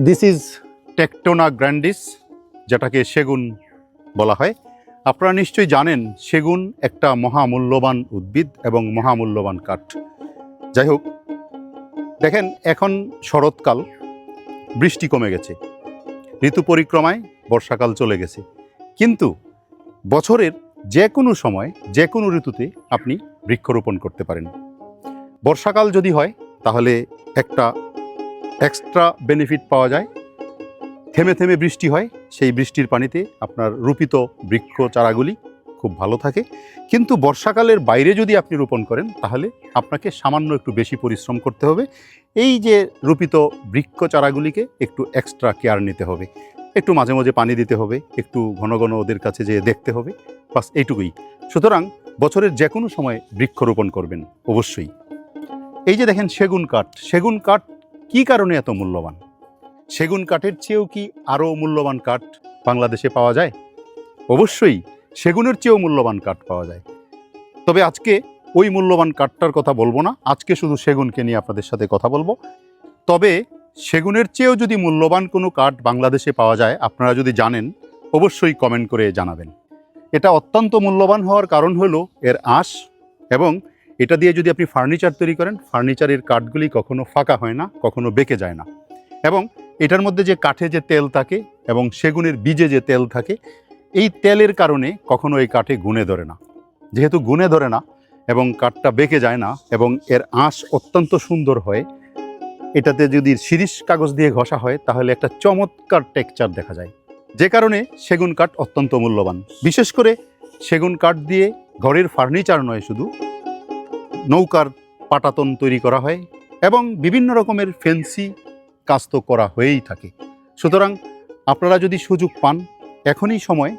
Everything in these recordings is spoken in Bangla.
দিস ইজ টেকটোনা গ্র্যান্ডিস যেটাকে সেগুন বলা হয়। আপনারা নিশ্চয়ই জানেন, সেগুন একটা মহামূল্যবান উদ্ভিদ এবং মহামূল্যবান কাঠ। যাই হোক, দেখেন, এখন শরৎকাল, বৃষ্টি কমে গেছে। ঋতু পরিক্রমায় বর্ষাকাল চলে গেছে। কিন্তু বছরের যে কোনো সময় যে কোনো ঋতুতে আপনি বৃক্ষরোপণ করতে পারেন। বর্ষাকাল যদি হয়, তাহলে একটা এক্সট্রা বেনিফিট পাওয়া যায়। থেমে থেমে বৃষ্টি হয়, সেই বৃষ্টির পানিতে আপনার রূপিত বৃক্ষ চারাগুলি খুব ভালো থাকে। কিন্তু বর্ষাকালের বাইরে যদি আপনি রোপণ করেন, তাহলে আপনাকে সামান্য একটু বেশি পরিশ্রম করতে হবে। এই যে রোপিত বৃক্ষ চারাগুলিকে একটু এক্সট্রা কেয়ার নিতে হবে। একটু মাঝে মাঝে পানি দিতে হবে, একটু ঘন ঘন ওদের কাছে যেয়ে দেখতে হবে। বাস এইটুকুই। সুতরাং বছরের যে কোনো সময় বৃক্ষরোপণ করবেন, অবশ্যই। এই যে দেখেন সেগুন কাঠ সেগুন কাঠ কী কারণে এত মূল্যবান? সেগুন কাঠের চেয়েও কি আরও মূল্যবান কাঠ বাংলাদেশে পাওয়া যায়? অবশ্যই, সেগুনের চেয়েও মূল্যবান কাঠ পাওয়া যায়। তবে আজকে ওই মূল্যবান কাঠটার কথা বলব না। আজকে শুধু সেগুনকে নিয়ে আপনাদের সাথে কথা বলব। তবে সেগুনের চেয়েও যদি মূল্যবান কোনো কাঠ বাংলাদেশে পাওয়া যায়, আপনারা যদি জানেন, অবশ্যই কমেন্ট করে জানাবেন। এটা অত্যন্ত মূল্যবান হওয়ার কারণ হলো এর আঁশ এবং এটা দিয়ে যদি আপনি ফার্নিচার তৈরি করেন ফার্নিচারের কাঠগুলি কখনো ফাঁকা হয় না, কখনো বেঁকে যায় না। এবং এটার মধ্যে যে কাঠে যে তেল থাকে এবং সেগুনের বীজে যে তেল থাকে, এই তেলের কারণে কখনো এই কাঠে গুনে ধরে না। যেহেতু গুনে ধরে না এবং কাঠটা বেঁকে যায় না এবং এর আঁশ অত্যন্ত সুন্দর হয়, এটাতে যদি শিরিষ কাগজ দিয়ে ঘষা হয়, তাহলে একটা চমৎকার টেক্সচার দেখা যায়। যে কারণে সেগুন কাঠ অত্যন্ত মূল্যবান। বিশেষ করে সেগুন কাঠ দিয়ে ঘরের ফার্নিচার নয় শুধু নৌকার পাটাতন তৈরি করা হয় এবং বিভিন্ন রকমের ফেন্সি কাজ তো করা হয়েই থাকে। সুতরাং আপনারা যদি সুযোগ পান, এখনই সময়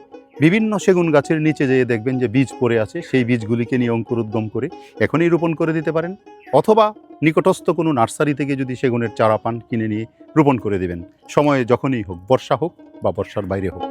বিভিন্ন সেগুন গাছের নিচে যেয়ে দেখবেন যে বীজ পড়ে আছে, সেই বীজগুলিকে নিয়ে অঙ্কুরোদ্গম করে এখনই রোপণ করে দিতে পারেন অথবা নিকটস্থ কোনো নার্সারি থেকে যদি সেগুনের চারা পান, কিনে নিয়ে রোপণ করে দেবেন। সময়ে যখনই হোক, বর্ষা হোক বা বর্ষার বাইরে হোক।